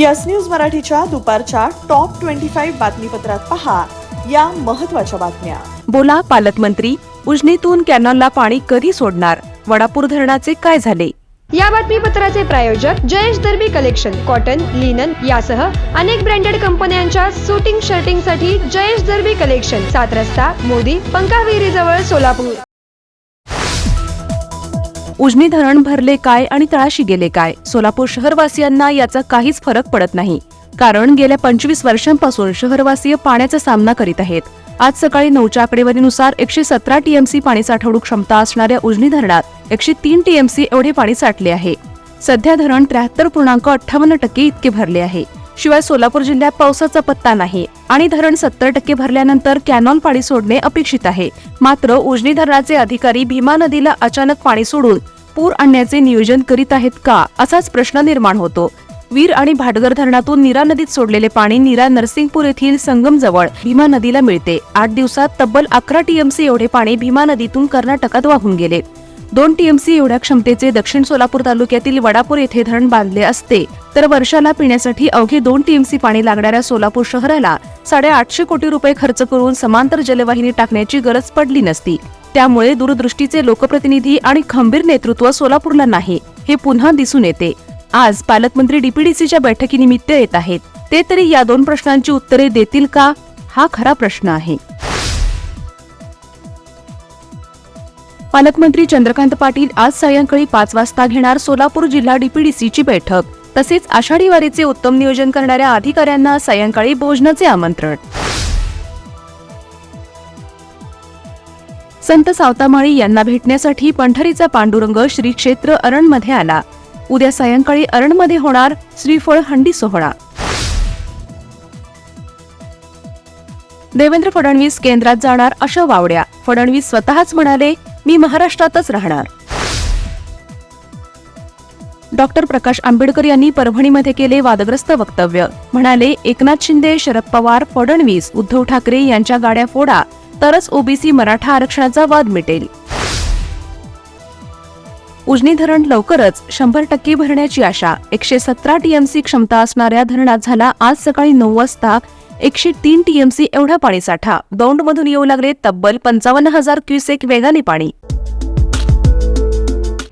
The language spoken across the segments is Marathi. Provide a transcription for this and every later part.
यस न्यूज मराठीच्या दुपारच्या टॉप ट्वेंटी फाईव्ह बातमीपत्रात पहा या महत्वाच्या बातम्या बोला पालकमंत्री उजनीतून कॅनॉलला पाणी कधी सोडणार वडापूर धरणाचे काय झाले या बातमीपत्राचे प्रायोजक Jayesh Darbi collection cotton linen यासह अनेक ब्रँडेड कंपन्यांच्या शूटिंग शर्टिंग साठी जयेश दर्बी कलेक्शन सात रस्ता मोदी विहिरी जवळ सोलापूर उजनी धरण भरले काय आणि तळाशी गेले काय सोलापूर शहरवासियांना याचा काहीच फरक पडत नाही कारण गेल्या पंचवीस वर्षांपासून शहरवासीय पाण्याचा सामना करीत आहेत आज सकाळी नऊच्या आकडेवारीनुसार एकशे सतरा टीएमसी पाणी साठवणूक क्षमता असणाऱ्या उजनी धरणात एकशे तीन टीएमसी एवढे पाणी साठले आहे सध्या धरण त्र्याहत्तर पूर्णांक अठ्ठावन्न टक्के इतके भरले आहे शिवाय सोलापूर जिल्ह्यात पावसाचा पत्ता नाही आणि धरण सत्तर टक्के भरल्यानंतर कॅनॉल पाणी सोडणे अपेक्षित आहे मात्र उजनी धरणाचे अधिकारी भीमा नदीला अचानक पाणी सोडून पूर आणण्याचे नियोजन करीत आहेत का असाच प्रश्न निर्माण होतो वीर आणि भाटगर धरणातून नीरा नदीत सोडलेले पाणी नीरा नरसिंगपूर येथील संगमजवळ भीमा नदीला मिळते आठ दिवसात तब्बल अकरा टीएमसी एवढे पाणी भीमा नदीतून कर्नाटकात वाहून गेले दोन टीएमसी एवढ्या क्षमतेचे दक्षिण सोलापूर तालुक्यातील वडापूर येथे धरण बांधले असते तर वर्षाला पिण्यासाठी अवघे दोन टीएमसी पाणी लागणाऱ्या सोलापूर शहराला साडेआठशे कोटी रुपये खर्च करून समांतर जलवाहिनी टाकण्याची गरज पडली नसती त्यामुळे दूरदृष्टीचे लोकप्रतिनिधी आणि खंबीर नेतृत्व सोलापूरला नाही हे पुन्हा दिसून येते आज पालकमंत्री डीपीडीसीच्या बैठकीनिमित्त येत आहेत ते तरी या दोन प्रश्नांची उत्तरे देतील का हा खरा प्रश्न आहे पालकमंत्री चंद्रकांत पाटील आज सायंकाळी पाच वाजता घेणार सोलापूर जिल्हा डीपीडीसीची बैठक तसेच आषाढी वारीचे उत्तम नियोजन करणाऱ्या अधिकाऱ्यांना सायंकाळी भोजनाचे आमंत्रण संत सावतामाळी यांना भेटण्यासाठी पंढरीचा पांडुरंग श्री क्षेत्र अरणमध्ये आला उद्या सायंकाळी अरणमध्ये होणार श्रीफळ हंडी सोहळा देवेंद्र फडणवीस केंद्रात जाणार अशा वावड्या फडणवीस स्वतःच म्हणाले मी महाराष्ट्रातच राहणार डॉक्टर प्रकाश आंबेडकर यांनी परभणीमध्ये केले वादग्रस्त वक्तव्य म्हणाले एकनाथ शिंदे शरद पवार फडणवीस उद्धव ठाकरे यांच्या गाड्या फोडा तरच ओबीसी मराठा आरक्षणाचा वाद मिटेल उजनी धरण लवकरच शंभर टक्के भरण्याची आशा एकशे सतरा टीएमसी क्षमता असणाऱ्या धरणात झाला आज सकाळी नऊ वाजता एकशे तीन टीएमसी एवढा पाणीसाठा दौंडमधून येऊ लागले तब्बल पंचावन्न हजार क्युसेक वेगाने पाणी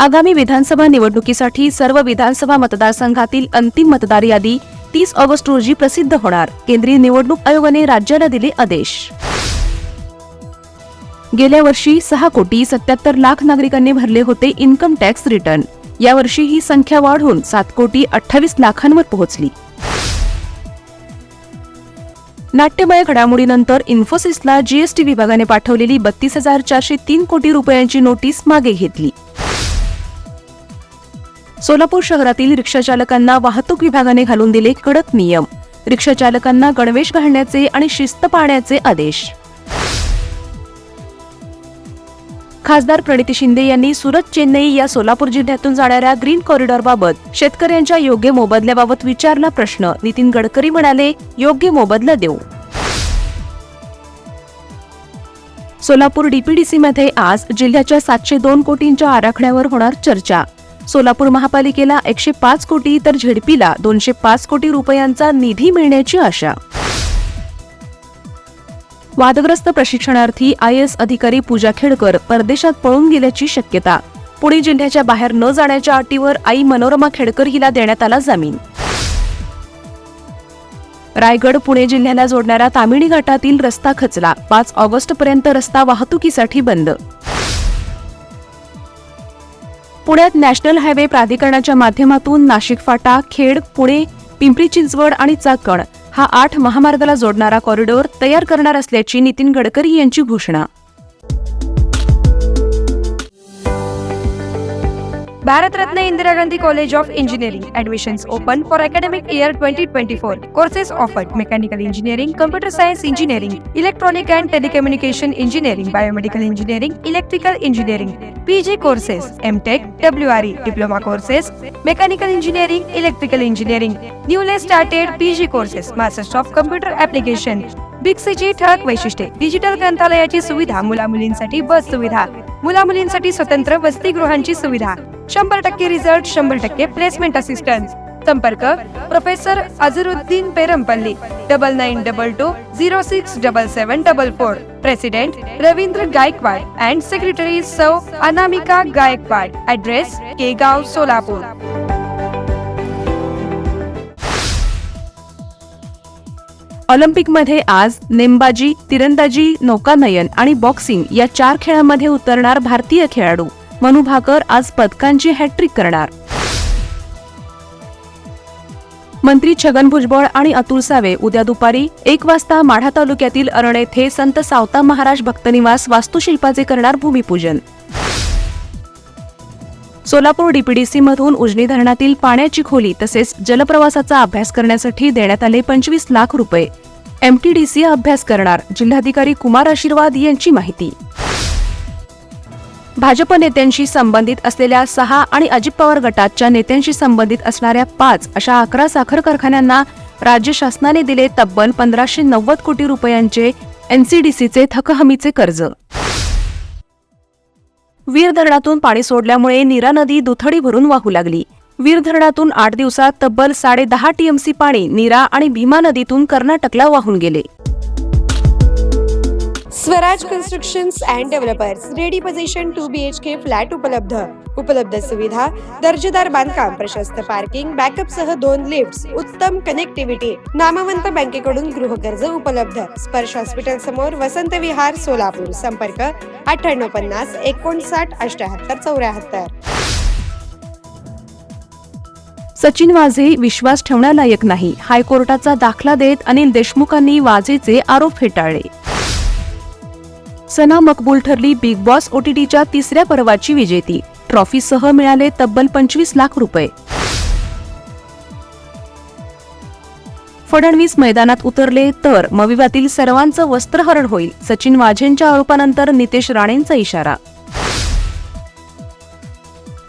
आगामी विधानसभा निवडणुकीसाठी सर्व विधानसभा मतदारसंघातील अंतिम मतदार यादी तीस ऑगस्ट रोजी प्रसिद्ध होणार केंद्रीय निवडणूक आयोगाने राज्याला दिले आदेश गेल्या वर्षी सहा कोटी सत्याहत्तर लाख नागरिकांनी भरले होते इन्कम टॅक्स रिटर्न यावर्षी ही संख्या वाढून सात कोटी अठ्ठावीस लाखांवर पोहोचली नाट्यमय घडामोडीनंतर इन्फोसिसला जीएसटी विभागाने पाठवलेली बत्तीस हजार चारशे तीन कोटी रुपयांची नोटीस मागे घेतली सोलापूर शहरातील रिक्षाचालकांना वाहतूक विभागाने घालून दिले कडक नियम रिक्षाचालकांना गणवेश घालण्याचे आणि शिस्त पाळण्याचे आदेश खासदार प्रणिती शिंदे यांनी सुरत चेन्नई या सोलापूर जिल्ह्यातून जाणाऱ्या ग्रीन कॉरिडॉरबाबत शेतकऱ्यांच्या योग्य मोबदल्याबाबत विचारला प्रश्न नितीन गडकरी म्हणाले योग्य मोबदला देऊ सोलापूर डीपीडीसीमध्ये आज जिल्ह्याच्या सातशे दोन कोटींच्या आराखड्यावर होणार चर्चा सोलापूर महापालिकेला एकशे पाच कोटी तर झेडपीला दोनशे पाच कोटी रुपयांचा निधी मिळण्याची आशा वादग्रस्त प्रशिक्षणार्थी आय एस अधिकारी पूजा खेडकर परदेशात पळून गेल्याची शक्यता पुणे जिल्ह्याच्या बाहेर न जाण्याच्या अटीवर आई मनोरमा खेडकर हिला देण्यात आला जामीन रायगड पुणे जिल्ह्याला जोडणाऱ्या तामिणी घाटातील रस्ता खचला पाच ऑगस्टपर्यंत रस्ता वाहतुकीसाठी बंद पुण्यात नॅशनल हायवे प्राधिकरणाच्या माध्यमातून नाशिक फाटा खेड पुणे पिंपरी चिंचवड आणि चाकण हा आठ महामार्गाला जोडणारा कॉरिडॉर तयार करणार असल्याची नितीन गडकरी यांची घोषणा Bharat Ratna Indira Gandhi College of Engineering. Admissions open for academic year 2024. Courses offered: Mechanical Engineering, Computer Science Engineering, Electronic and Telecommunication Engineering, Biomedical Engineering, Electrical Engineering. PG courses: M.Tech, WRE, Diploma courses, Mechanical Engineering, Electrical Engineering. Newly started PG courses: Masters of Computer Application, बिक्सीची ठळक वैशिष्ट्ये डिजिटल ग्रंथालयाची सुविधा मुला मुलींसाठी बस सुविधा मुला मुलींसाठी स्वतंत्र वसतिगृहांची सुविधा शंभर टक्के रिझल्ट शंभर टक्के प्लेसमेंट असिस्टन्स संपर्क professor Azharuddin Perampalli double nine double two zero six double seven double four president Ravindra Gaikwad and secretary सौ अनामिका गायकवाड ऍड्रेस केगाव सोलापूर मध्ये आज नेमबाजी तिरंदाजी नौकानयन आणि बॉक्सिंग या चार खेळांमध्ये उतरणार भारतीय खेळाडू मनु भाकर आज पदकांची हॅट्रिक करणार मंत्री छगन भुजबळ आणि अतुल सावे उद्या दुपारी एक वाजता माढा तालुक्यातील अरणे येथे संत सावता महाराज भक्तनिवास वास्तुशिल्पाचे करणार भूमिपूजन सोलापूर मधून उजनी धरणातील पाण्याची खोली तसेच जलप्रवासाचा अभ्यास करण्यासाठी देण्यात आले पंचवीस लाख रुपये एमटीडीसी अभ्यास करणार जिल्हाधिकारी कुमार आशीर्वाद यांची माहिती भाजप नेत्यांशी संबंधित असलेल्या सहा आणि अजित पवार गटाच्या नेत्यांशी संबंधित असणाऱ्या पाच अशा अकरा साखर कारखान्यांना राज्य शासनाने दिले तब्बल पंधराशे नव्वद कोटी रुपयांचे एनसीडीसीचे थकहमीचे कर्ज वीर धरणातून पाणी सोडल्यामुळे नीरा नदी दुथडी भरून वाहू लागली वीर धरणातून आठ दिवसात तब्बल साडे दहा टीएमसी पाणी नीरा आणि भीमा नदीतून कर्नाटकला वाहून गेले Swaraj construction and developers ready possession two B H K flat उपलब्ध उपलब्ध सुविधा दर्जेदार बांधकाम प्रशस्त पार्किंग बॅकअप सह दोन लिफ्ट उत्तम कनेक्टिव्हिटी नामवंत बँकेकडून गृहकर्ज उपलब्ध स्पर्श हॉस्पिटल समोर वसंत विहार सोलापूर संपर्क अठ्याण्णव पन्नास एकोणसाठ अष्ट्याहत्तर चौऱ्याहत्तर सचिन वाझे विश्वास ठेवण्यालायक नाही हायकोर्टाचा दाखला देत अनिल देशमुखांनी वाझेचे आरोप फेटाळले सना मकबूल ठरली बिग बॉस ओटीटीच्या तिसऱ्या पर्वाची विजेती ट्रॉफीसह मिळाले तब्बल पंचवीस लाख रुपये फडणवीस मैदानात उतरले तर मविवातील सर्वांचं वस्त्रहरण होईल सचिन वाझेंच्या आरोपानंतर नितेश राणेंचा इशारा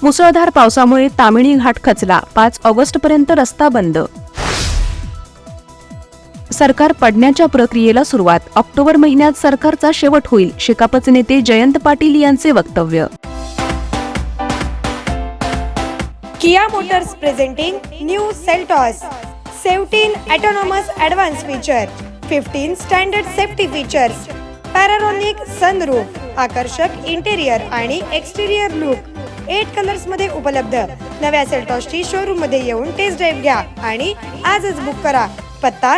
मुसळधार पावसामुळे तामिणी घाट खचला पाच ऑगस्टपर्यंत रस्ता बंद सरकार पडण्याच्या प्रक्रियेला सुरुवात ऑक्टोबर महिन्यात सरकारचा शेवट होईल शेकापच नेते जयंत पाटील यांचे वक्तव्य Kia motors presenting new Seltos seven autonomous advance feature fifteen standard safety features panoramic sunroof आकर्षक इंटेरियर आणि एक्सटेरियर लुक एट कलर्स मध्ये उपलब्ध नव्या सेल्टॉसची शोरूम मध्ये येऊन टेस्ट ड्राईव्ह घ्या आणि आजच बुक करा पत्ता